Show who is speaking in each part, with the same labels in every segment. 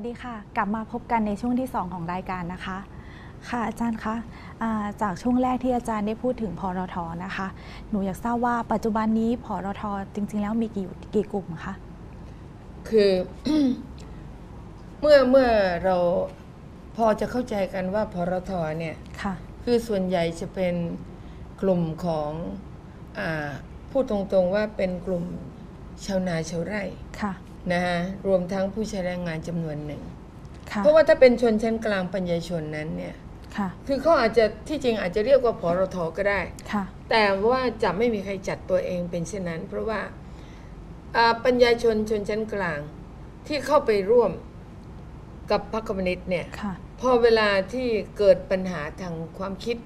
Speaker 1: วัสดีค่ะ กลับมาพบกันในช่วงที่ 2 ของรายการนะคะ ค่ะอาจารย์คะอ่าจากช่วงแรกที่อาจารย์ได้พูดถึงพอรทนะคะ หนูอยากทราบว่าปัจจุบันนี้พอรทจริง ๆ แล้วมีกี่กี่กลุ่มคะ
Speaker 2: คือเมื่อเมื่อเราพอจะเข้าใจกันว่าพรทเนี่ย
Speaker 1: ค่ะ
Speaker 2: คือส่วนใหญ่จะเป็นกลุ่มของอาพูดตรงๆว่าเป็นกลุ่มชาวนาชาวไร่
Speaker 1: ค่ะ
Speaker 2: นะฮะรวมทั้งผู้ใช้แรงงานจำนวนหนึ่ง
Speaker 1: ค่ะ
Speaker 2: เพราะว่าถ้าเป็นชนชั้นกลางปัญญาชนนั้นเนี่ย
Speaker 1: ค่ะ
Speaker 2: คือเขาอาจจะที่จริงอาจจะเรียกว่าพรทก็ได้
Speaker 1: ค่ะ
Speaker 2: แต่ว่าจะไม่มีใครจัดตัวเองเป็นเช่นนั้น เพราะว่าอ่าปัญญาชนชนชั้นกลางที่เข้าไปร่วมกับพรรคคอมมิวนิสต์เนี่ย
Speaker 1: ค่ะ
Speaker 2: พอเวลาที่เกิดปัญหาทางความคิด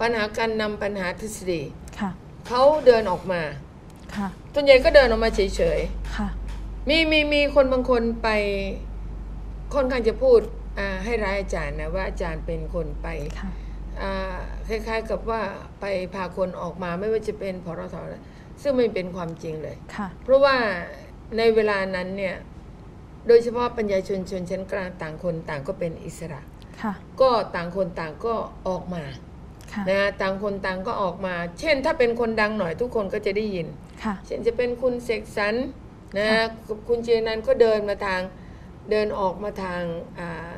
Speaker 2: ปัญหาการนำปัญหาทฤษฎี
Speaker 1: ค่ะ
Speaker 2: เขาเดินออกมา
Speaker 1: ค่ะ
Speaker 2: ส่วนใหญ่ก็เดินออกมาเฉย
Speaker 1: ค่ะ
Speaker 2: ๆ มีมีมีคนบางคนไปค่อนข้างจะพูดอ่าให้ร้ายอาจารย์นะว่าอาจารย์เป็นคนไป
Speaker 1: ค่ะ
Speaker 2: อ่าคล้ายๆกับว่าไปพาคนออกมาไม่ว่าจะเป็นพรทซึ่งไม่เป็นความจริงเลย
Speaker 1: ค่ะ
Speaker 2: เพราะว่าในเวลานั้นเนี่ยโดยเฉพาะปัญญาชนชนชั้นกลางต่างคนต่างก็เป็นอิสระ
Speaker 1: ค่ะ
Speaker 2: ก็ต่างคนต่างก็ออกมา
Speaker 1: ค่ะ
Speaker 2: นะฮะต่างคนต่างก็ออกมา เช่น ถ้าเป็นคนดังหน่อยทุกคนก็จะได้ยิน
Speaker 1: ค่ะ
Speaker 2: เช่นจะเป็นคุณเสกสรร นะฮะ
Speaker 1: ค่ะ
Speaker 2: คุณเจนันก็เดินมาทางเดินออกมาทางอ่า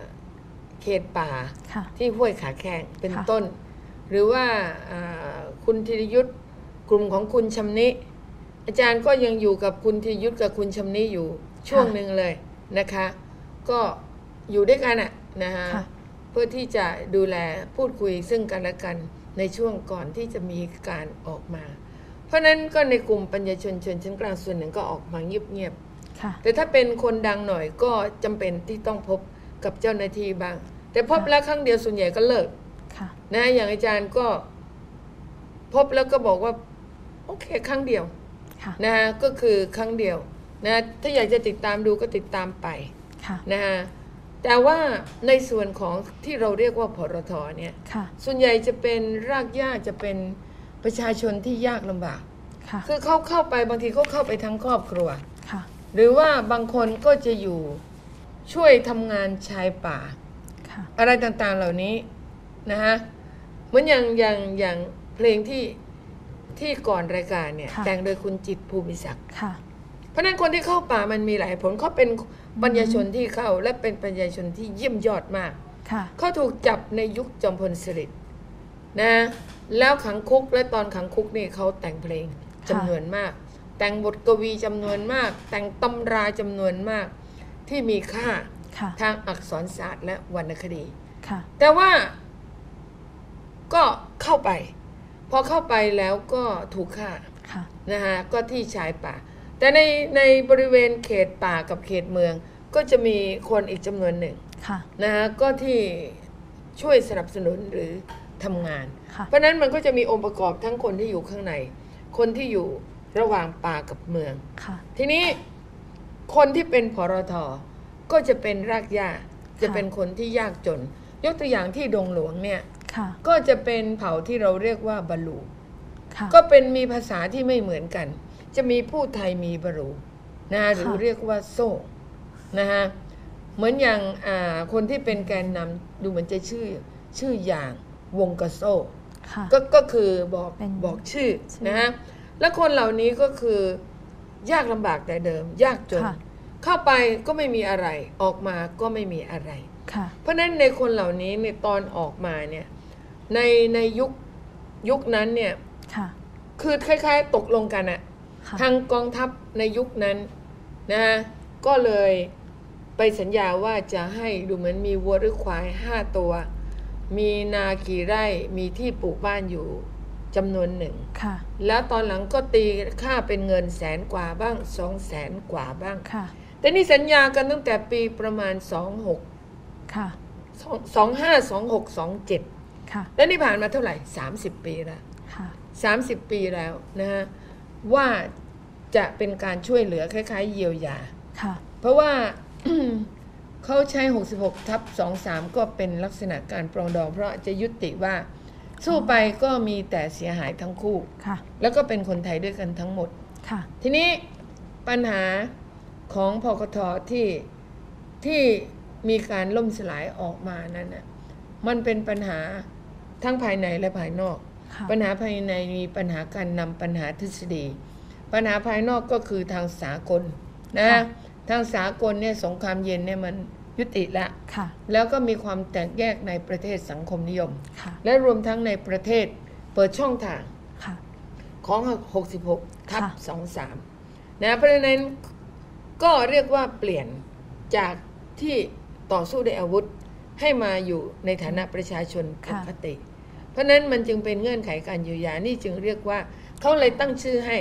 Speaker 2: เขตป่า
Speaker 1: ค่ะ
Speaker 2: ที่ห้วยขาแข้งเป็น
Speaker 1: ค่ะ
Speaker 2: ต้น หรือว่าอ่าคุณธีรยุทธกลุ่มของคุณชำนิ อาจารย์ก็ยังอยู่กับคุณธีรยุทธกับคุณชำนิอยู่ช่วงหนึ่งเลยนะคะ ก็อยู่ด้วยกันอะนะฮะ
Speaker 1: ค่ะ
Speaker 2: เพื่อที่จะดูแลพูดคุยซึ่งกันและกันในช่วงก่อนที่จะมีการออกมาเพ ราะฉะนั้นก็ในกลุ่มปัญญาชนชนชั้นกลางส่วนหนึ่งก็ออกมาเงียบๆ
Speaker 1: ค่ะ
Speaker 2: แต่ถ้าเป็นคนดังหน่อยก็จำเป็นที่ต้องพบกับเจ้าหน้าที่บ้าง แต่พบ
Speaker 1: ค่ะ
Speaker 2: แล้วครั้งเดียวส่วนใหญ่ก็เลิก
Speaker 1: ค่ะ
Speaker 2: นะอย่างอาจารย์ก็พบแล้วก็บอกว่า โอเคครั้งเดียว
Speaker 1: ค่ะ
Speaker 2: นะฮะก็คือครั้งเดียวนะถ้าอยากจะติดตามดูก็ติดตามไป
Speaker 1: ค่ะ
Speaker 2: นะฮะแต่ว่าในส่วนของที่เราเรียกว่าพรทเนี่ย
Speaker 1: ค่ะ
Speaker 2: ส่วนใหญ่จะเป็นรากหญ้าจะเป็น ประชาชนที่ยากลำบาก
Speaker 1: ค่ะ
Speaker 2: คือเขาเข้าไปบางทีเขาเข้าไปทั้งครอบครัว
Speaker 1: ค่ะ
Speaker 2: หรือว่าบางคนก็จะอยู่ช่วยทำงานชายป่า
Speaker 1: ค่ะ
Speaker 2: อะไรต่างๆเหล่านี้นะฮะเหมือนอย่างอย่างอย่างเพลงที่ที่ก่อนรายการเนี่ย
Speaker 1: ค่ะ
Speaker 2: แต่งโดยคุณจิตรภูมิศักดิ์
Speaker 1: ค่ะ
Speaker 2: เพราะฉะนั้นคนที่เข้าป่ามันมีหลายผลเขาเป็นปัญญาชนที่เข้า และเป็นปัญญาชนที่เยี่ยมยอดมาก
Speaker 1: ค่ะ
Speaker 2: เขาถูกจับในยุคจอมพลสฤษดิ์นะ แล้วขังคุกและตอนขังคุกนี่เขาแต่งเพลงจำนวนมาก แต่งบทกวีจำนวนมาก แต่งตำราจำนวนมากที่มีค่า
Speaker 1: ค่ะ
Speaker 2: ทางอักษรศาสตร์และวรรณคดี
Speaker 1: ค่ะ
Speaker 2: แต่ว่าก็เข้าไป พอเข้าไปแล้วก็ถูกฆ่า
Speaker 1: ค่ะ
Speaker 2: นะฮะก็ที่ชายป่า แต่ในในบริเวณเขตป่ากับเขตเมือง ก็จะมีคนอีกจำนวนหนึ่ง
Speaker 1: ค่ะ
Speaker 2: นะฮะก็ที่ช่วยสนับสนุนหรือทำงาน
Speaker 1: ค่ะ
Speaker 2: เพราะฉะนั้นมันก็จะมีองค์ประกอบทั้งคนที่อยู่ข้างใน คนที่อยู่ระหว่างป่ากับเมือง
Speaker 1: ค่ะ
Speaker 2: ทีนี้คนที่เป็นพรทก็จะเป็นรากหญ้าจะเป็นคนที่ยากจน ยกตัวอย่างที่ดงหลวงเนี่ย
Speaker 1: ค่ะ
Speaker 2: ก็จะเป็นเผ่าที่เราเรียกว่าบาลู
Speaker 1: ค่ะ
Speaker 2: ก็เป็นมีภาษาที่ไม่เหมือนกัน จะมีผู้ไทยมีบาลูนะหรือ
Speaker 1: ค่ะ
Speaker 2: เรียกว่าโซ่นะฮะเหมือนอย่างอ่าคนที่เป็นแกนนำดูเหมือนจะชื่อชื่ออย่างวงกระโซ่
Speaker 1: ค่ะ
Speaker 2: ก็ก็คือบอก
Speaker 1: เป็น
Speaker 2: บอกชื่อ
Speaker 1: ชื่อ
Speaker 2: นะฮะแล้วคนเหล่านี้ก็คือยากลำบากแต่เดิม ยากจน
Speaker 1: ค่ะ
Speaker 2: เข้าไปก็ไม่มีอะไร ออกมาก็ไม่มีอะไร
Speaker 1: ค่ะ
Speaker 2: เพราะฉะนั้นในคนเหล่านี้ในยตอนออกมาเนี่ยในในยุคยุคนั้นเนี่ย
Speaker 1: ค่ะ
Speaker 2: คือคล้ายๆ ตกลงกันอะ
Speaker 1: ค่ะ
Speaker 2: ทางกองทัพในยุคนั้นนะฮะก็เลยไปสัญญาว่าจะให้ดูเหมือนมีวัวหรือควายห้าตัว มีนากี่ไร่มีที่ปลูกบ้านอยู่จำนวนหนึ่ง
Speaker 1: ค่ะ
Speaker 2: แล้วตอนหลังก็ตีค่าเป็นเงินแสนกว่าบ้างสองแสนกว่าบ้าง
Speaker 1: ค่ะ
Speaker 2: แต่นี่สัญญากันตั้งแต่ปีประมาณ26
Speaker 1: ค่ะ
Speaker 2: 25 26 27
Speaker 1: ค่ะ
Speaker 2: แล้วนี่ผ่านมาเท่าไหร่30ปีแล้ว
Speaker 1: ค่ะ
Speaker 2: 30ปีแล้วนะฮะว่าจะเป็นการช่วยเหลือคล้าย ๆ เยียวยา
Speaker 1: ค่ะ
Speaker 2: เพราะว่า เขาใช้ 66 ทับ 23 ก็เป็นลักษณะการปรองดอง เพราะจะยุติว่าสู้ไปก็มีแต่เสียหายทั้งคู่
Speaker 1: ค่ะ
Speaker 2: แล้วก็เป็นคนไทยด้วยกันทั้งหมด
Speaker 1: ค่ะ
Speaker 2: ทีนี้ปัญหาของพกทที่ที่มีการล่มสลายออกมานั้นน่ะมันเป็นปัญหาทั้งภายในและภายนอก
Speaker 1: ค่ะ
Speaker 2: ปัญหาภายในมีปัญหาการนำปัญหาทฤษฎี ปัญหาภายนอกก็คือทางสากลนะ
Speaker 1: ค่ะ
Speaker 2: ทางสากลเนี่ยสงครามเย็นเนี่ยมันยุติละ
Speaker 1: ค่ะ
Speaker 2: แล้วก็มีความแตกแยกในประเทศสังคมนิยม
Speaker 1: ค่ะ
Speaker 2: และรวมทั้งในประเทศเปิดช่องทาง
Speaker 1: ค่ะ
Speaker 2: ของ 66ทับ
Speaker 1: ค่ะ
Speaker 2: 23 นะเพราะฉะนั้นก็เรียกว่าเปลี่ยนจากที่ต่อสู้ด้วยอาวุธให้มาอยู่ในฐานะประชาชนปกติ เพราะฉะนั้นมันจึงเป็นเงื่อนไขการเยียวยานี่จึงเรียกว่าเขาเลยตั้งชื่อให้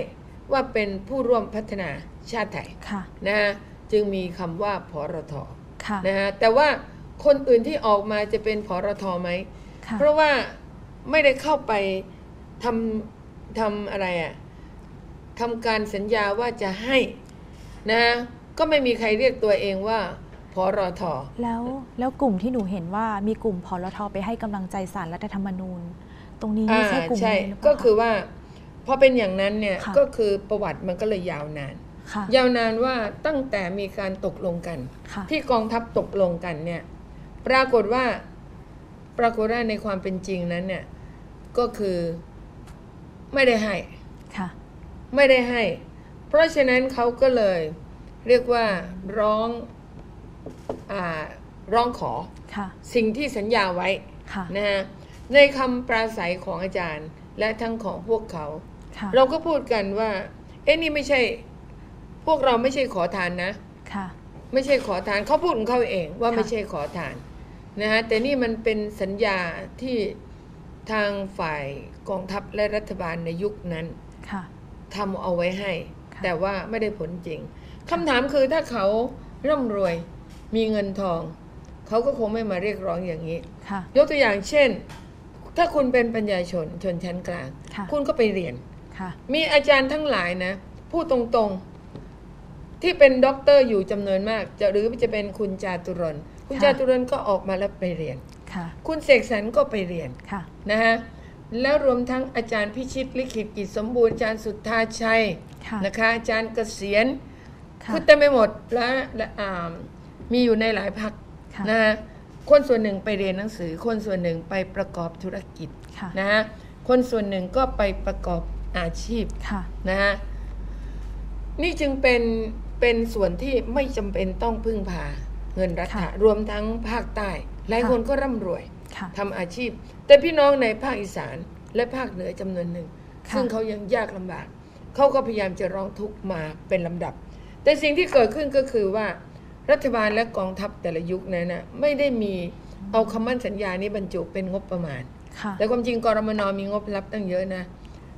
Speaker 2: ว่าเป็นผู้ร่วมพัฒนาชาติไทย
Speaker 1: ค่ะ
Speaker 2: นะฮะ จึงมีคำว่าพรท
Speaker 1: ค่ะ
Speaker 2: นะฮะแต่ว่าคนอื่นที่ออกมาจะเป็นพรทไหม
Speaker 1: ค่ะ
Speaker 2: เพราะว่าไม่ได้เข้าไปทำทำอะไรอะทำการสัญญาว่าจะให้นะฮะก็ไม่มีใครเรียกตัวเองว่าพรท
Speaker 1: แล้วแล้วกลุ่มที่หนูเห็นว่ามีกลุ่มพลทไปให้กำลังใจสารรัฐธรรมนูญ ตรงนี้ไม่
Speaker 2: อ่า
Speaker 1: ใช่กลุ่ม
Speaker 2: ใช่
Speaker 1: นี้หรือเปล่า
Speaker 2: ก็คือว่าพอเป็นอย่างนั้นเนี่ย
Speaker 1: ค่ะ
Speaker 2: ก็คือประวัติมันก็เลยยาวนาน
Speaker 1: ค่ะ
Speaker 2: ยาวนานว่าตั้งแต่มีการตกลงกัน
Speaker 1: ค่ะ
Speaker 2: ที่กองทัพตกลงกันเนี่ย ปรากฏว่าปรากฏว่าในความเป็นจริงนั้นเนี่ย ก็คือไม่ได้ให้
Speaker 1: ค่ะ
Speaker 2: ไม่ได้ให้ เพราะฉะนั้นเขาก็เลยเรียกว่าร้องอาร้องขอ
Speaker 1: ค่ะ
Speaker 2: สิ่งที่สัญญาไว้
Speaker 1: ค่ะ
Speaker 2: นะฮะในคำปราศัยของอาจารย์และทั้งของพวกเขา
Speaker 1: ค่ะ
Speaker 2: เราก็พูดกันว่า เอ๊ะนี่ไม่ใช่ พวกเราไม่ใช่ขอทานนะ
Speaker 1: ค่ะ
Speaker 2: ไม่ใช่ขอทานเขาพูดของเขาเองว่า
Speaker 1: ค่ะ
Speaker 2: ไม่ใช่ขอทานนะฮะแต่นี่มันเป็นสัญญาที่ทางฝ่ายกองทัพและรัฐบาลในยุคนั้น
Speaker 1: ค่ะ
Speaker 2: ทำเอาไว้ให้
Speaker 1: ค่ะ
Speaker 2: แต่ว่าไม่ได้ผลจริงคำถามคือถ้าเขาร่ำรวยมีเงินทอง เขาก็คงไม่มาเรียกร้องอย่างนี้
Speaker 1: ค่ะ
Speaker 2: ยกตัวอย่างเช่น ถ้าคุณเป็นปัญญาชนชนชั้นกลาง
Speaker 1: ค่ะ
Speaker 2: คุณก็ไปเรียน
Speaker 1: ค่ะ
Speaker 2: มีอาจารย์ทั้งหลายนะ พูดตรงๆ ที่เป็นด็อกเตอร์อยู่จำนวนมาก จะหรือจะเป็นคุณจาตุรนต์คุณ
Speaker 1: ค่ะ
Speaker 2: จาตุรนต์ก็ออกมาแล้วไปเรียน
Speaker 1: ค่ะ
Speaker 2: คุณเสกสรรก็ไปเรียน
Speaker 1: ค่ะ
Speaker 2: นะฮะแล้วรวมทั้งอาจารย์พิชิตลิขิตกิจสมบูรณ์อาจารย์สุทธาชัย
Speaker 1: ค่ะ
Speaker 2: นะคะอาจารย์เกษียณ
Speaker 1: ค่ะ
Speaker 2: คือเต็มไปหมดแล้วและอ่ามีอยู่ในหลายพัก
Speaker 1: ค่ะ
Speaker 2: นะฮะคนส่วนหนึ่งไปเรียนหนังสือ คนส่วนหนึ่งไปประกอบธุรกิจ
Speaker 1: ค่ะ
Speaker 2: นะฮะคนส่วนหนึ่งก็ไปประกอบอาชีพ
Speaker 1: ค่ะ
Speaker 2: นะฮะนี่จึงเป็น เป็นส่วนที่ไม่จำเป็นต้องพึ่งพาเงินรัฐะ
Speaker 1: ค่ะ
Speaker 2: รวมทั้งภาคใต้หลาย
Speaker 1: ค่ะ
Speaker 2: คนก็ร่ำรวย
Speaker 1: ค่ะ
Speaker 2: ทำอาชีพ แต่พี่น้องในภาคอีสานและภาคเหนือจำนวนหนึ่ง
Speaker 1: ค่ะ
Speaker 2: ซึ่งเขายังยากลำบาก เขาก็พยายามจะร้องทุกข์มาเป็นลำดับ แต่สิ่งที่เกิดขึ้นก็คือว่า รัฐบาลและกองทัพแต่ละยุคนั้นนะไม่ได้มีเอาคำมั่นสัญญานี้บรรจุเป็นงบประมาณ
Speaker 1: ค่ะ
Speaker 2: แต่ความจริงกรมนมีงบรับตั้งเยอะนะ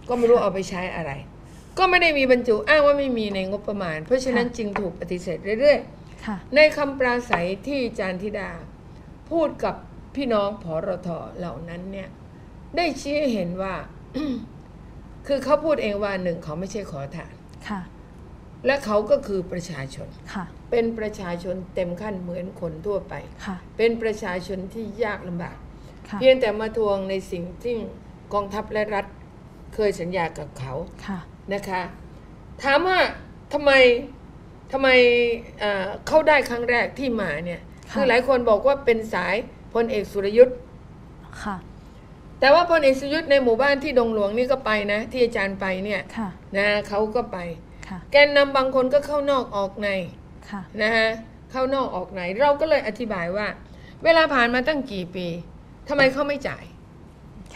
Speaker 2: ก็ไม่รู้เอาไปใช้อะไร ก็ไม่ได้มีบรรจุอ้างว่าไม่มีในงบประมาณ เพราะฉะนั้น
Speaker 1: ค่ะ
Speaker 2: จึงถูกปฏิเสธเรื่อย
Speaker 1: ค่ะ
Speaker 2: ๆในคำปราศัยที่จารย์ธิดา พูดกับพี่น้องผอรทเหล่านั้นเนี่ย ได้ชี้ให้เห็นว่า คือเขาพูดเองว่าหนึ่งเขาไม่ใช่ขอทาน
Speaker 1: ค่ะ
Speaker 2: และเขาก็คือประชาชน
Speaker 1: ค่ะ
Speaker 2: เป็นประชาชนเต็มขั้นเหมือนคนทั่วไป
Speaker 1: ค่ะ
Speaker 2: เป็นประชาชนที่ยากลำบาก
Speaker 1: ค่ะ
Speaker 2: เพียงแต่มาทวงในสิ่งที่กองทัพและรัฐเคยสัญญากับเขา
Speaker 1: ค่ะ
Speaker 2: นะคะ ถามว่าทำไมทำไมเอ่อเข้าได้ครั้งแรกที่มาเนี่ย
Speaker 1: ค่ะ
Speaker 2: คือหลายคนบอกว่าเป็นสายพลเอกสุรยุทธ์
Speaker 1: ค่ะ
Speaker 2: แต่ว่าพลเอกสุรยุทธ์ในหมู่บ้านที่ดงหลวงนี่ก็ไปนะ ที่อาจารย์ไปเนี่ย
Speaker 1: ค่ะ
Speaker 2: นะเขาก็ไป
Speaker 1: ค่ะ
Speaker 2: แกนนำบางคนก็เข้านอกออกใน
Speaker 1: ค่ะ
Speaker 2: นะฮะเข้านอกออกในเราก็เลยอธิบายว่า เวลาผ่านมาตั้งกี่ปีทำไมเขาไม่จ่าย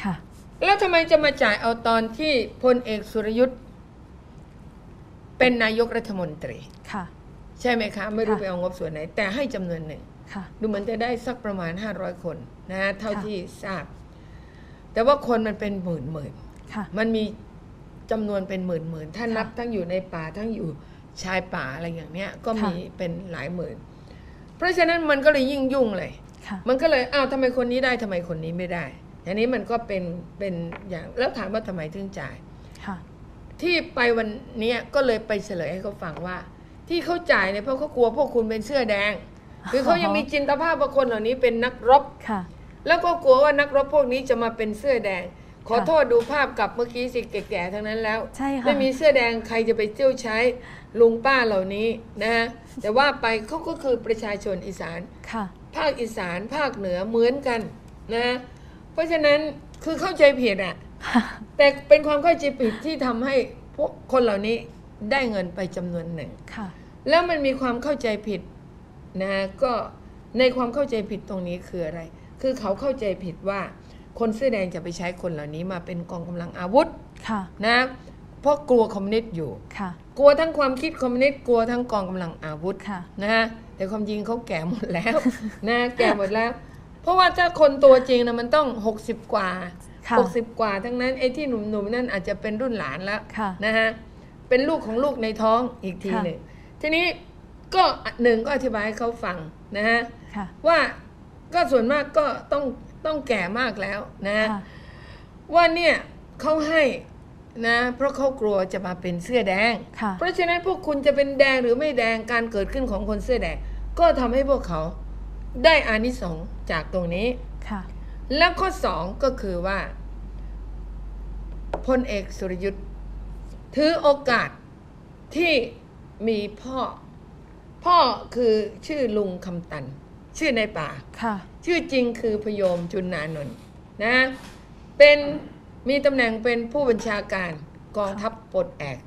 Speaker 1: ค่ะ
Speaker 2: แล้วทำไมจะมาจ่ายเอาตอนที่พลเอกสุรยุทธ์ เป็นนายกรัฐมนตรี
Speaker 1: ค่ะ
Speaker 2: ใช่ไหมคะ ไม่รู้
Speaker 1: ค่ะ
Speaker 2: ไปเอางบส่วนไหน แต่ให้จำนวนหนึ่ง
Speaker 1: ค่ะ
Speaker 2: ดูเหมือนจะได้สักประมาณ 500 คนนะฮะเท่า
Speaker 1: ค่ะ
Speaker 2: ที่ทราบ แต่ว่าคนมันเป็นหมื่นหมื่น
Speaker 1: ค่ะ
Speaker 2: มันมีจำนวนเป็นหมื่นหมื่นถ้า
Speaker 1: ค่ะ
Speaker 2: นับทั้งอยู่ในป่าทั้งอยู่ชายป่าอะไรอย่างเนี้ย ก็
Speaker 1: ค่ะ
Speaker 2: มีเป็นหลายหมื่น เพราะฉะนั้นมันก็เลยยิ่งยุ่งเลย
Speaker 1: ค่ะ
Speaker 2: มันก็เลยอ้าวทำไมคนนี้ได้ทำไมคนนี้ไม่ได้อันนี้มันก็เป็นเป็นอย่างแล้วถามว่าทำไมถึงจ่าย
Speaker 1: ค่ะ
Speaker 2: ที่ไปวันเนี้ยก็เลยไปเฉลยให้เขาฟังว่า ที่เขาจ่ายเนี่ยเพราะเขากลัวพวกคุณเป็นเสื้อแดงหรือเขายังมีจินตภาพว่าคนเหล่านี้เป็นนักรบ
Speaker 1: ค่ะ
Speaker 2: แล้วก็กลัวว่านักรบพวกนี้จะมาเป็นเสื้อแดง ขอโทษดูภาพกลับเมื่อกี้สิแก่ๆทั้งนั้นแล้ว
Speaker 1: ใช่ค่ะ
Speaker 2: ไม่มีเสื้อแดงใครจะไปเที่ยวใช้ลุงป้าเหล่านี้นะฮะแต่ว่าไปเขาก็คือประชาชนอีสาน
Speaker 1: ค่ะ
Speaker 2: ภาคอีสานภาคเหนือเหมือนกันนะฮะเพราะฉะนั้นคือเข้าใจผิดอะ
Speaker 1: ค่ะ
Speaker 2: แต่เป็นความเข้าใจผิดที่ทำให้พวกคนเหล่านี้ได้เงินไปจำนวนหนึ่ง
Speaker 1: ค่ะ
Speaker 2: แล้วมันมีความเข้าใจผิดนะก็ในความเข้าใจผิดตรงนี้คืออะไร คือเขาเข้าใจผิดว่าคนเสื้อแดงจะไปใช้คนเหล่านี้มาเป็นกองกำลังอาวุธ
Speaker 1: ค่ะ
Speaker 2: นะเพราะกลัวคอมมิวนิสต์อยู่
Speaker 1: ค่ะ
Speaker 2: กลัวทั้งความคิดคอมมิวนิสต์กลัวทั้งกองกำลังอาวุธ
Speaker 1: ค่ะ
Speaker 2: นะฮะแต่ความจริงเขาแก่หมดแล้วนะแก่หมดแล้ว เพราะว่าถ้าคนตัวจริงนะมันต้อง 60 กว่า
Speaker 1: ค่ะ
Speaker 2: 60 กว่า ทั้งนั้นไอ้ที่หนุ่มๆนั่นอาจจะเป็นรุ่นหลานแล้ว
Speaker 1: ค่ะ
Speaker 2: นะฮะเป็นลูกของลูกในท้องอีกที
Speaker 1: ค่ะ
Speaker 2: หนึ่งทีนี้ก็หนึ่งก็อธิบายให้เขาฟังนะฮะ
Speaker 1: ค่ะ
Speaker 2: ว่าก็ส่วนมากก็ต้องต้องแก่มากแล้วนะฮะ
Speaker 1: ค่ะ
Speaker 2: ว่าเนี่ยเขาให้นะ เพราะเขากลัวจะมาเป็นเสื้อแดง
Speaker 1: ค่ะ
Speaker 2: เพราะฉะนั้นพวกคุณจะเป็นแดงหรือไม่แดงการเกิดขึ้นของคนเสื้อแดง ก็ทำให้พวกเขาได้อานิสงส์จากตรงนี้
Speaker 1: ค่ะ
Speaker 2: แล้วข้อสองก็คือว่า พลเอกสุรยุทธ์ถือโอกาสที่มีพ่อ พ่อคือชื่อลุงคำตัน ชื่อในป่า
Speaker 1: ค่ะ
Speaker 2: ชื่อจริงคือพยมจุนนานนท์นะ เป็นมีตำแหน่งเป็นผู้บัญชาการกองทัพปลดแอก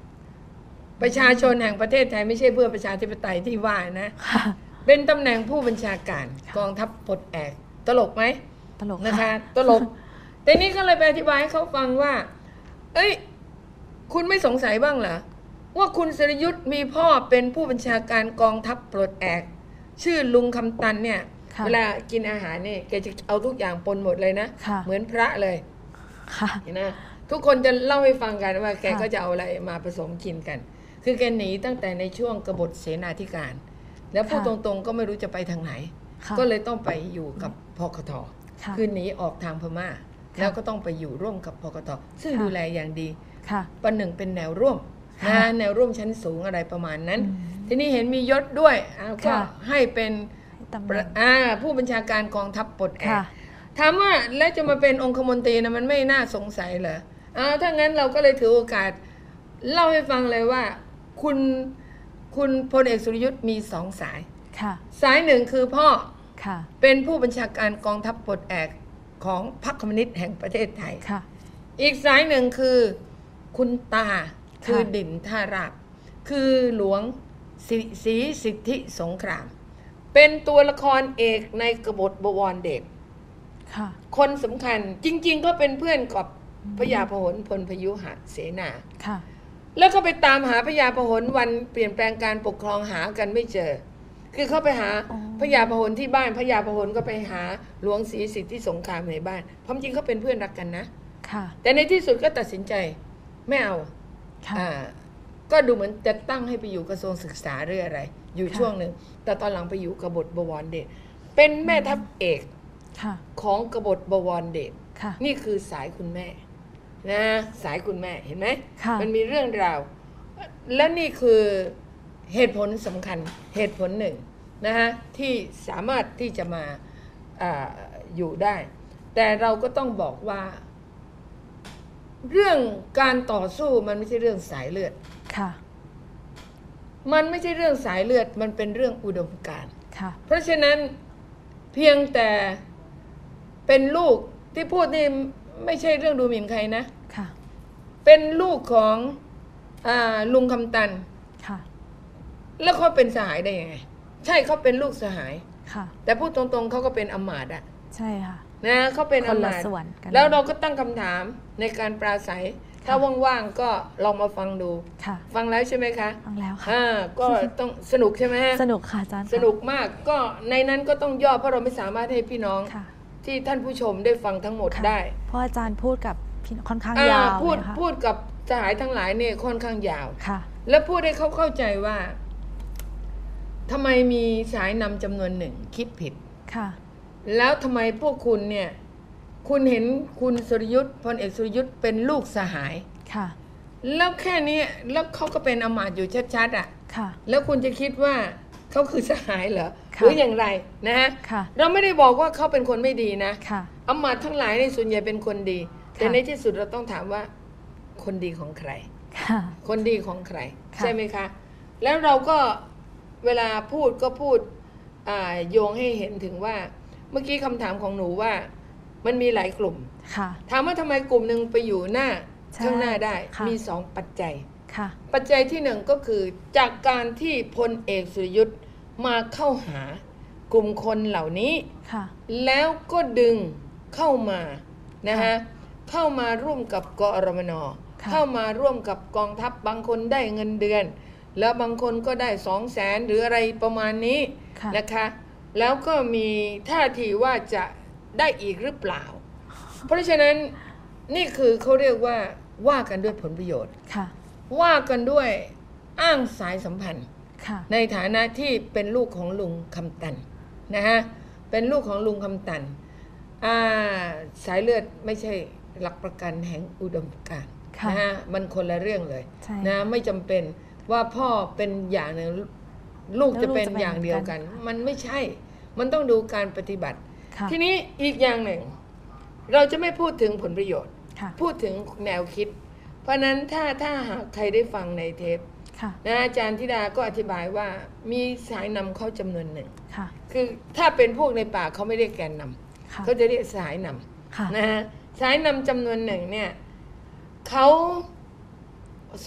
Speaker 2: ประชาชนแห่งประเทศไทยไม่ใช่เพื่อประชาธิปไตยที่ว่านะ
Speaker 1: ค่ะ
Speaker 2: เป็นตำแหน่งผู้บัญชาการกองทัพปลดแอก ตลกไหม
Speaker 1: ตลก
Speaker 2: นะคะ ตลกแต่นี่ก็เลยไปอธิบายให้เขาฟังว่า เอ้ย คุณไม่สงสัยบ้างเหรอ ว่าคุณสรยุทธ์มีพ่อเป็นผู้บัญชาการกองทัพปลดแอก ชื่อลุงคำตันเนี่ย
Speaker 1: ค่ะ
Speaker 2: เวลากินอาหารเนี่ยแกจะเอาทุกอย่างปนหมดเลยนะ
Speaker 1: ค่ะ
Speaker 2: เหมือนพระเลย
Speaker 1: ค่ะ
Speaker 2: เห็นไหมทุกคนจะเล่าให้ฟังกันว่า แก
Speaker 1: ค่ะ
Speaker 2: ก็จะเอาอะไรมาผสมกินกัน คือแกหนีตั้งแต่ในช่วงกบฏเสนาธิการ แล้วพูดตรงๆก็ไม่รู้จะไปทางไหน
Speaker 1: ค่ะ
Speaker 2: ก็เลยต้องไปอยู่กับพคท
Speaker 1: ค่ะ
Speaker 2: คือหนีออกทางพม่า
Speaker 1: ค่ะ
Speaker 2: แล้วก็ต้องไปอยู่ร่วมกับพคทซึ่ง
Speaker 1: ค่ะ
Speaker 2: ดูแลอย่างดี
Speaker 1: ค่ะ
Speaker 2: ประหนึ่งเป็นแนวร่วม
Speaker 1: ค่ะ
Speaker 2: นะแนวร่วมชั้นสูงอะไรประมาณนั้น
Speaker 1: อืม
Speaker 2: ทีนี้เห็นมียศด้วยอ่าก็
Speaker 1: ค่ะ
Speaker 2: ให้เป็น
Speaker 1: ให้ตำแห
Speaker 2: ป
Speaker 1: น่
Speaker 2: ระ
Speaker 1: ง
Speaker 2: อ่าผู้บัญชาการกองทัพปลดแอก
Speaker 1: ค่ะ
Speaker 2: ถามว่าแล้วจะมาเป็นองคมนตรีนะมันไม่น่าสงสัยเหรอเอาถ้างั้นเราก็เลยถือโอกาส เล่าให้ฟังเลยว่าคุณคุณพลเอกสุรยุทธ์มีสองสาย
Speaker 1: ค่ะ
Speaker 2: สายหนึ่งคือพ่อ
Speaker 1: ค่ะ
Speaker 2: เป็นผู้บัญชาการกองทัพปลดแอก ของพรรคคอมมิวนิสต์แห่งประเทศไทย
Speaker 1: ค่ะ
Speaker 2: อีกสายหนึ่งคือคุณตาคือ
Speaker 1: ค่ะ
Speaker 2: ดิ่นท่าราบ คือหลวงศรีศรีสิทธิสงคราม เป็นตัวละครเอกในกบฏบวรเดช
Speaker 1: ค่ะ
Speaker 2: คนสำคัญจริง ๆ ก็เป็นเพื่อนกับพญาพหลพลพยุหเสนา
Speaker 1: ค่ะ
Speaker 2: แล้วก็ไปตามหาพญาพหลวันเปลี่ยนแปลงการปกครองหากันไม่เจอ คือเขาไปหา
Speaker 1: อ๋อ
Speaker 2: พญาพหลที่บ้านพญาพหลก็ไปหาหลวงศรีสิทธิสงครามในบ้านความจริงเขาเป็นเพื่อนรักกันนะ
Speaker 1: ค่ะ
Speaker 2: แต่ในที่สุดก็ตัดสินใจไม่เอา
Speaker 1: ค่ะ
Speaker 2: อ่าก็ดูเหมือนจะตั้งให้ไปอยู่กระทรวงศึกษาหรืออะไร อยู่
Speaker 1: ค่ะ
Speaker 2: ช่วงหนึ่งแต่ตอนหลังไปอยู่กบฏบวรเดชเป็นแม่ทัพเอก
Speaker 1: ค่ะ
Speaker 2: ของกบฏบวรเดช
Speaker 1: ค่ะ
Speaker 2: นี่คือสายคุณแม่นะสายคุณแม่เห็นไหม
Speaker 1: ค่ะ
Speaker 2: มันมีเรื่องราว และนี่คือ เหตุผลสำคัญเหตุผลหนึ่งนะฮะที่สามารถที่จะมาอาอยู่ได้ แต่เราก็ต้องบอกว่า เรื่องการต่อสู้มันไม่ใช่เรื่องสายเลือด
Speaker 1: ค่ะ
Speaker 2: มันไม่ใช่เรื่องสายเลือด มันเป็นเรื่องอุดมการณ์
Speaker 1: ค่ะ
Speaker 2: เพราะฉะนั้นเพียงแต่เป็นลูกที่พูดนี่ไม่ใช่เรื่องดูหมิ่นใครนะ
Speaker 1: ค่ะ
Speaker 2: เป็นลูกของอาลุงคำตัน
Speaker 1: ค่ะ
Speaker 2: แล้วเขาเป็นสหายได้ยังไง ใช่เขาเป็นลูกสหาย
Speaker 1: ค่ะ
Speaker 2: แต่พูดตรงๆเขาก็เป็นอำมาตย์อะ
Speaker 1: ใช่ค่ะ
Speaker 2: นะเขาเป็น
Speaker 1: คน
Speaker 2: อำ
Speaker 1: ละ
Speaker 2: มาตย์
Speaker 1: ส่วนกัน
Speaker 2: แล้วเราก็ตั้งคำถามในการปราศัย ถ้าว่างๆก็ลองมาฟังดู
Speaker 1: ค่ะ
Speaker 2: ฟังแล้วใช่ไหมคะ
Speaker 1: ฟังแล้วค่ะ
Speaker 2: อ่าก็ต้องสนุกใช่ไหมฮะ
Speaker 1: สนุกค่ะอาจารย์ค่ะ
Speaker 2: สนุกมากก็ในนั้นก็ต้องย่อเพราะเราไม่สามารถให้พี่น้อง
Speaker 1: ค่ะ
Speaker 2: ที่ท่านผู้ชมได้ฟังทั้งหมด
Speaker 1: ค่ะ
Speaker 2: ได้
Speaker 1: เพราะอาจารย์พูดกับพี่ค่อนข้าง
Speaker 2: อ่ายา
Speaker 1: ว
Speaker 2: พูด
Speaker 1: เลยค่ะ
Speaker 2: พูดกับสหายทั้งหลายเนี่ยค่อนข้างยาว
Speaker 1: ค่ะ
Speaker 2: แล้วพูดให้เขาเข้าใจว่า ทำไมมีสายนำจำนวนหนึ่งคิดผิด
Speaker 1: ค่ะ
Speaker 2: แล้วทำไมพวกคุณเนี่ย คุณเห็นคุณสุรยุทธ์พลเอกสุรยุทธ์เป็นลูกสหาย
Speaker 1: ค่ะ
Speaker 2: แล้วแค่นี้แล้วเขาก็เป็นอำมาตย์อยู่ชัดๆอะ
Speaker 1: ค่ะ
Speaker 2: แล้วคุณจะคิดว่าเขาคือสหายเหรอ
Speaker 1: ค่ะ
Speaker 2: หรืออย่างไรนะฮะ
Speaker 1: ค่ะ
Speaker 2: เราไม่ได้บอกว่าเขาเป็นคนไม่ดีนะ
Speaker 1: ค่ะ
Speaker 2: อำมาตย์ทั้งหลายในส่วนใหญ่เป็นคนดี แต่แต่ในที่สุดเราต้องถามว่า คนดีของใคร
Speaker 1: ค่ะ
Speaker 2: คนดีของใคร
Speaker 1: ค่ะ
Speaker 2: ใช่ไหมคะ แล้วเราก็ เวลาพูดก็พูดอ่าโยงให้เห็นถึงว่า เมื่อกี้คำถามของหนูว่า มันมีหลายกลุ่ม
Speaker 1: ค่ะ
Speaker 2: ถามว่าทำไมกลุ่มหนึ่งไปอยู่หน้า
Speaker 1: ใช่
Speaker 2: ข้างหน้าได้
Speaker 1: ค่ะ
Speaker 2: มีสองปัจจัย
Speaker 1: ค่ะ
Speaker 2: ปัจจัยที่หนึ่งก็คือจากการที่พลเอกสุรยุทธ์มาเข้าหากลุ่มคนเหล่านี้
Speaker 1: ค่ะ
Speaker 2: แล้วก็ดึงเข้ามานะฮะเข้ามาร่วมกับกอรมน
Speaker 1: ค่ะ
Speaker 2: เข้ามาร่วมกับกองทัพบางคนได้เงินเดือน แล้วบางคนก็ได้สองแสนหรืออะไรประมาณนี้
Speaker 1: ค่ะ
Speaker 2: นะคะ แล้วก็มีท่าทีว่าจะได้อีกหรือเปล่า เพราะฉะนั้นนี่คือเขาเรียกว่าว่ากันด้วยผลประโยชน์
Speaker 1: ค่ะ
Speaker 2: ว่ากันด้วยอ้างสายสัมพันธ์
Speaker 1: ค่ะ
Speaker 2: ในฐานะที่เป็นลูกของลุงคำตันนะฮะเป็นลูกของลุงคำตันอ่าสายเลือดไม่ใช่หลักประกันแห่งอุดมการณ์
Speaker 1: ค่ะ
Speaker 2: นะฮะมันคนละเรื่องเลย
Speaker 1: ใช่
Speaker 2: นะไม่จำเป็น ว่าพ่อเป็นอย่างหนึ่งลูก
Speaker 1: แล้ว
Speaker 2: จะ
Speaker 1: ลูก
Speaker 2: เป็น
Speaker 1: จะเป็น
Speaker 2: อย่างเดียวกัน
Speaker 1: เหมือนกัน
Speaker 2: มันไม่ใช่ มันต้องดูการปฏิบัติ
Speaker 1: ค่ะ
Speaker 2: ทีนี้อีกอย่างหนึ่ง เราจะไม่พูดถึงผลประโยชน์
Speaker 1: ค่ะ
Speaker 2: พูดถึงแนวคิด เพราะฉะนั้นถ้าถ้าหากใครได้ฟังในเทป
Speaker 1: ค่ะ
Speaker 2: นะอาจารย์ธิดาก็อธิบายว่ามีสายนำเข้าจำนวนหนึ่ง
Speaker 1: ค่ะ
Speaker 2: คือถ้าเป็นพวกในป่าเขาไม่เรียกแกนนำ
Speaker 1: ค่ะ
Speaker 2: เขาจะเรียกสายน
Speaker 1: ค่ะำ
Speaker 2: นะฮะสายนำจำนวนหนึ่งเนี่ยเขา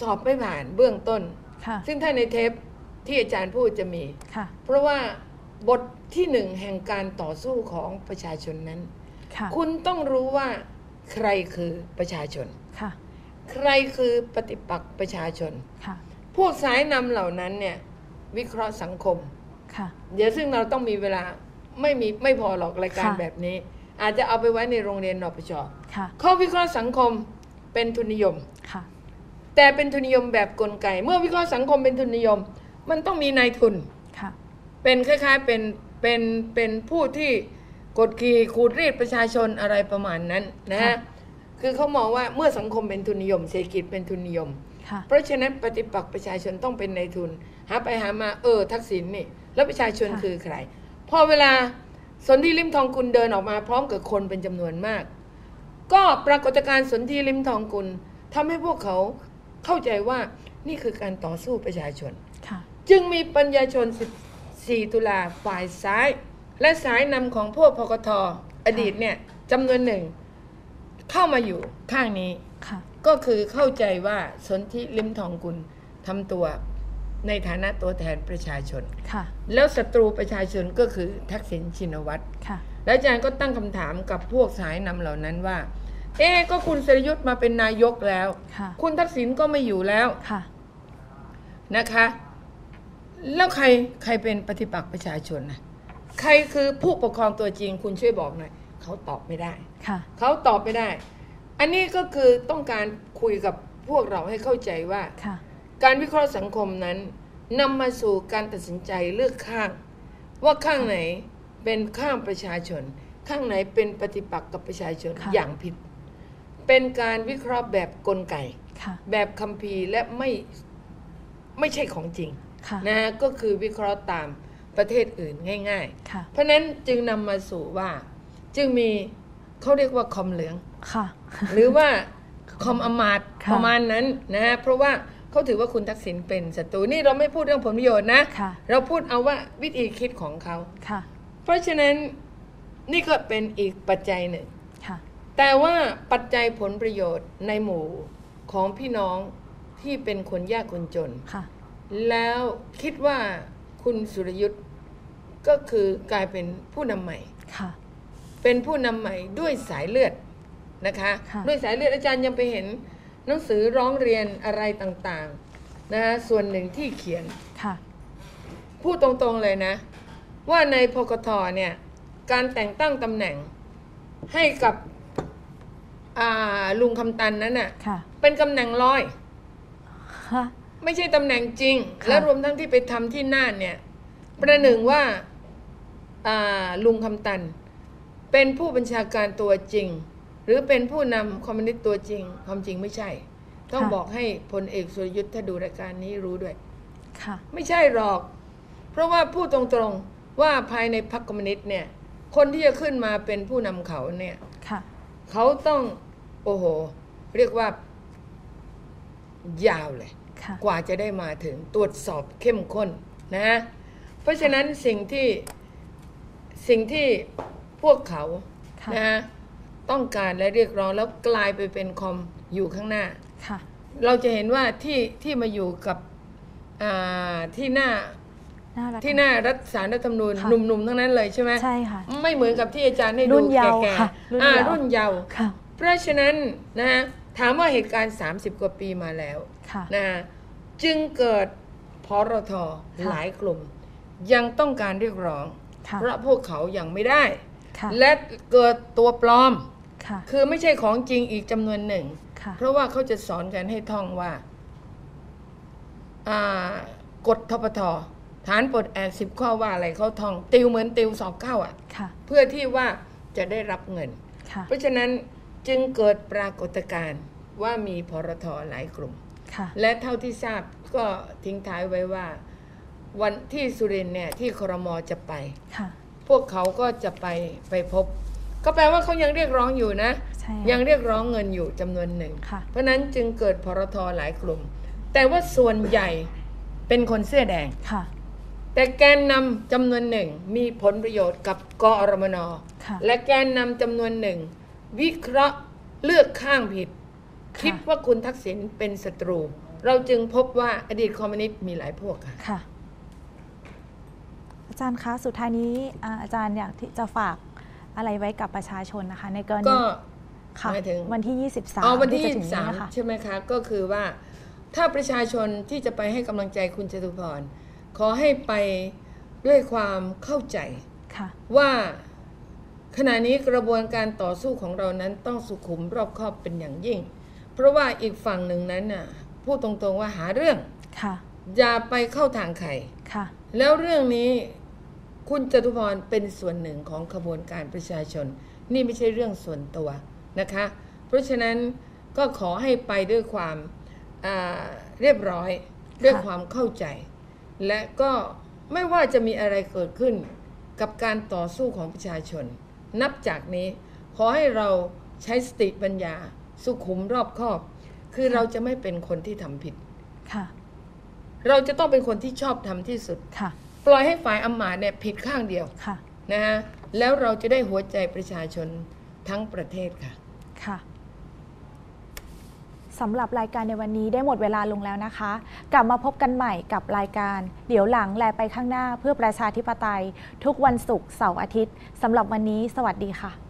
Speaker 2: สอบไม่ผ่านเบื้องต้น
Speaker 1: ค่ะ
Speaker 2: ซึ่งถ้าในเทปที่อาจารย์พูดจะมี
Speaker 1: ค่ะ
Speaker 2: เพราะว่าบทที่หนึ่งแห่งการต่อสู้ของประชาชนนั้น
Speaker 1: ค่ะ
Speaker 2: คุณต้องรู้ว่าใครคือประชาชน
Speaker 1: ค่ะ
Speaker 2: ใครคือปฏิปักษ์ประชาชน
Speaker 1: ค่ะ
Speaker 2: พวกสายนำเหล่านั้นเนี่ยวิเคราะห์สังคม
Speaker 1: ค่ะ
Speaker 2: เดี๋ยวซึ่งเราต้องมีเวลาไม่มีไม่พอหรอกรายการ
Speaker 1: ค่ะ
Speaker 2: แบบนี้ อาจจะเอาไปไว้ในโรงเรียนนปช
Speaker 1: ค่ะ
Speaker 2: ข้อวิเคราะห์สังคมเป็นทุนนิยม
Speaker 1: ค่ะ
Speaker 2: แต่เป็นทุนนิยมแบบกลไก เมื่อวิเคราะห์สังคมเป็นทุนนิยม มันต้องมีนายทุน
Speaker 1: ค่ะ
Speaker 2: เป็นคล้ายๆเป็นเป็นเป็นผู้ที่กดขี่ขูดรีดประชาชนอะไรประมาณนั้นนะฮะ
Speaker 1: ค่ะ
Speaker 2: คือเขามองว่าเมื่อสังคมเป็นทุนนิยม เศรษฐกิจเป็นทุนนิยม
Speaker 1: ค่ะ
Speaker 2: เพราะฉะนั้นปฏิปักษ์ประชาชนต้องเป็นในายทุน หาไปหามาเออ ทักษิณนี่ แล้วประชาชน
Speaker 1: ค่ะ
Speaker 2: คือใคร พอเวลาสนธิริมทองกุลเดินออกมาพร้อมกับคนเป็นจำนวนมาก ก็ปรากฏการณ์สนธิริมทองกุลทำให้พวกเขา เข้าใจว่านี่คือการต่อสู้ประชาชน
Speaker 1: ค่ะ
Speaker 2: จึงมีปัญญาชน 14 ตุลาฝ่ายซ้าย และสายนำของพวกพกทอดีตเนี่ยจำนวนหนึ่ง เข้ามาอยู่ข้างนี้
Speaker 1: ค่ะ
Speaker 2: ก็คือเข้าใจว่าสนธิลิมทองกุลทำตัวในฐานะตัวแทนประชาชน
Speaker 1: ค่ะ
Speaker 2: แล้วศัตรูประชาชนก็คือทักษิณชินวัตร
Speaker 1: ค่ะ
Speaker 2: แล้วอาจารย์ก็ตั้งคำถามกับพวกสายนำเหล่านั้นว่า เอ๊ะก็คุณสรยุทธ์มาเป็นนายกแล้ว
Speaker 1: ค่ะ
Speaker 2: คุณทักษิณก็ไม่อยู่แล้ว
Speaker 1: ค่ะ
Speaker 2: นะคะ แล้วใครใครเป็นปฏิปักษ์ประชาชนนะใครคือผู้ปกครองตัวจริง คุณช่วยบอกหน่อยเขาตอบไม่ได้
Speaker 1: ค่ะ
Speaker 2: เขาตอบไม่ได้ อันนี้ก็คือต้องการคุยกับพวกเราให้เข้าใจว่า
Speaker 1: ค่ะ
Speaker 2: การวิเคราะห์สังคมนั้นนำมาสู่การตัดสินใจเลือกข้าง ว่าข้างไหนเป็นข้างประชาชน ข้างไหนเป็นปฏิปักษ์กับประชาชน
Speaker 1: ค่ะ
Speaker 2: อย่างผิด เป็นการวิเคราะห์แบบกลไก
Speaker 1: ค่ะ
Speaker 2: แบบคัมภีร์และไม่ไม่ใช่ของจริง
Speaker 1: ค่ะ
Speaker 2: นะฮะก็คือวิเคราะห์ตามประเทศอื่นง่าย
Speaker 1: ค่ะ
Speaker 2: ๆ เพราะฉะนั้นจึงนำมาสู่ว่า จึงมีเขาเรียกว่าคอมเหลือง
Speaker 1: ค่ะ
Speaker 2: หรือว่าคอมอำมาตย์
Speaker 1: ค่ะ
Speaker 2: ประมาณนั้นนะฮะเพราะว่าเขาถือว่าคุณทักษิณเป็นศัตรูนี่เราไม่พูดเรื่องผลประโยชน์นะ
Speaker 1: ค่ะ
Speaker 2: เราพูดเอาว่าวิธีคิดของเขา
Speaker 1: ค่ะ
Speaker 2: เพราะฉะนั้นนี่ก็เป็นอีกปัจจัยหนึ่ง
Speaker 1: ค่ะ
Speaker 2: แต่ว่าปัจจัยผลประโยชน์ในหมู่ของพี่น้องที่เป็นคนยากคนจน
Speaker 1: ค่ะ
Speaker 2: แล้วคิดว่าคุณสุรยุทธ์ก็คือกลายเป็นผู้นำใหม่
Speaker 1: ค่ะ
Speaker 2: เป็นผู้นำใหม่ด้วยสายเลือดนะคะ
Speaker 1: ค่ะ
Speaker 2: ด้วยสายเลือดอาจารย์ยังไปเห็นหนังสือร้องเรียนอะไรต่างๆนะคะส่วนหนึ่งที่เขียน
Speaker 1: ค่ะ
Speaker 2: พูดตรงๆเลยนะ ว่าในพกทเนี่ย การแต่งตั้งตำแหน่งให้กับอ่า ลุงคำตันนั้นน่ะ
Speaker 1: ค่ะ
Speaker 2: เป็นตำแหน่งร้อย
Speaker 1: ค่ะ
Speaker 2: ไม่ใช่ตำแหน่งจริง
Speaker 1: ค่ะ
Speaker 2: และรวมทั้งที่ไปทำที่น่านเนี่ย ประหนึ่งว่าอ่าลุงคำตัน เป็นผู้บัญชาการตัวจริง หรือเป็นผู้นำคอมมิวนิสต์ตัวจริง ความจริงไม่ใช่ ต้องบอกให้พลเอกสุรยุทธ์ถ้าดูรายการนี้รู้ด้วย
Speaker 1: ค่ะ
Speaker 2: ไม่ใช่หรอก เพราะว่าพูดตรงๆว่าภายในพรรคคอมมิวนิสต์เนี่ย คนที่จะขึ้นมาเป็นผู้นำเขาเนี่ย
Speaker 1: ค่ะ
Speaker 2: เขาต้อง โอ้โห เรียกว่ายาวเลย
Speaker 1: ค่ะ
Speaker 2: กว่าจะได้มาถึงตรวจสอบเข้มข้นนะ เพราะฉะนั้นสิ่งที่สิ่งที่พวกเขา
Speaker 1: ค่ะ
Speaker 2: นะฮะต้องการและเรียกร้องแล้วกลายไปเป็นคอมอยู่ข้างหน้า
Speaker 1: ค่ะ
Speaker 2: เราจะเห็นว่าที่ที่มาอยู่กับอ่าที่หน้า
Speaker 1: น่ารัก
Speaker 2: ที่หน้ารัฐสารรัฐธรรมนูญ
Speaker 1: ค่ะ
Speaker 2: หนุ่มๆทั้งนั้นเลยใช่ไหม
Speaker 1: ใช่ค่ะ
Speaker 2: ไม่เหมือนกับที่อาจารย์ให้
Speaker 1: รุ่
Speaker 2: ดู
Speaker 1: นเยาว์
Speaker 2: แก่
Speaker 1: ค่ะ
Speaker 2: ๆอ่า
Speaker 1: รุ่
Speaker 2: รุ่น
Speaker 1: น
Speaker 2: เยา
Speaker 1: เยาว์
Speaker 2: ว์
Speaker 1: ค่ะ
Speaker 2: เพราะฉะนั้นนะฮะถามว่าเหตุการณ์ 30 กว่าปีมาแล้ว
Speaker 1: ค่ะ
Speaker 2: นะฮะจึงเกิดพรท
Speaker 1: ค่ะ
Speaker 2: หลายกลุ่ม ยังต้องการเรียกร้อง
Speaker 1: ค่ะ
Speaker 2: เพราะพวกเขายังไม่ได้
Speaker 1: ค่ะ
Speaker 2: และเกิดตัวปลอม
Speaker 1: ค่ะ
Speaker 2: คือไม่ใช่ของจริงอีกจำนวนหนึ่ง
Speaker 1: ค่ะ
Speaker 2: เพราะว่าเขาจะสอนกันให้ท่องว่าอ่ากฎทปทฐานปลดแอกสิบข้อว่าอะไรเขาท่อง ติวเหมือนติวสอบเข้าอะ
Speaker 1: ค่ะ
Speaker 2: เพื่อที่ว่าจะได้รับเงิน
Speaker 1: ค่ะ
Speaker 2: เพราะฉะนั้น จึงเกิดปรากฏการณ์ว่ามีพรทหลายกลุ่ม
Speaker 1: ค่ะ
Speaker 2: และเท่าที่ทราบก็ทิ้งท้ายไว้ว่า วันที่สุรินทร์เนี่ยที่ครมจะไป
Speaker 1: ค่ะ
Speaker 2: พวกเขาก็จะไปไปพบ ก็แปลว่าเขายังเรียกร้องอยู่นะ
Speaker 1: ใช่
Speaker 2: ยังเรียกร้องเงินอยู่จำนวนหนึ่ง
Speaker 1: ค่ะ
Speaker 2: เพราะฉะนั้นจึงเกิดพรทหลายกลุ่ม แต่ว่าส่วนใหญ่เป็นคนเสื้อแดง
Speaker 1: ค่ะ
Speaker 2: แต่แกนนำจำนวนหนึ่งมีผลประโยชน์กับกอรมน
Speaker 1: ค่ะ
Speaker 2: และแกนนำจำนวนหนึ่ง วิเคราะห์เลือกข้างผิด
Speaker 1: ค่ะ
Speaker 2: คิดว่าคุณทักษิณเป็นศัตรู เราจึงพบว่าอดีตคอมมิวนิสต์มีหลายพวกค่ะ
Speaker 1: ค่ะ อาจารย์คะสุดท้ายนี้อ่าอาจารย์อยากที่จะฝากอะไรไว้กับประชาชนนะคะ ในกรณี
Speaker 2: ก็
Speaker 1: ค่ะ
Speaker 2: หมายถึง
Speaker 1: วันที่ 23
Speaker 2: เอาวันที่
Speaker 1: จะถึงนี้นะคะ
Speaker 2: 23 ใช่ไหมคะ ก็คือว่าถ้าประชาชนที่จะไปให้กำลังใจคุณจตุพร ขอให้ไปด้วยความเข้าใจ
Speaker 1: ค่ะ
Speaker 2: ว่า ขณะนี้กระบวนการต่อสู้ของเรานั้นต้องสุขุมรอบคอบเป็นอย่างยิ่ง เพราะว่าอีกฝั่งหนึ่งนั้นน่ะพูดตรงๆว่าหาเรื่อง
Speaker 1: ค่ะ
Speaker 2: อย่าไปเข้าทางใคร
Speaker 1: ค่ะ
Speaker 2: แล้วเรื่องนี้คุณจตุพรเป็นส่วนหนึ่งของขบวนการประชาชน นี่ไม่ใช่เรื่องส่วนตัวนะคะ เพราะฉะนั้นก็ขอให้ไปด้วยความอ่าเรียบร้อยด้วยความเข้าใจ และก็ไม่ว่าจะมีอะไรเกิดขึ้นกับการต่อสู้ของประชาชน นับจากนี้ ขอให้เราใช้สติปัญญา สุขุมรอบคอบ คือเราจะไม่เป็นคนที่ทำผิด
Speaker 1: ค่ะ
Speaker 2: เราจะต้องเป็นคนที่ชอบทำที่สุด
Speaker 1: ค่ะ
Speaker 2: ปล่อยให้ฝ่ายอำมาตย์เนี่ยผิดข้างเดียว
Speaker 1: ค่ะ
Speaker 2: นะฮะแล้วเราจะได้หัวใจประชาชนทั้งประเทศค่ะ
Speaker 1: ค่ะ สำหรับรายการในวันนี้ได้หมดเวลาลงแล้วนะคะ กลับมาพบกันใหม่กับรายการ เดี๋ยวหลังแลไปข้างหน้าเพื่อประชาธิปไตย ทุกวันศุกร์เสาร์อาทิตย์สำหรับวันนี้ สวัสดีค่ะ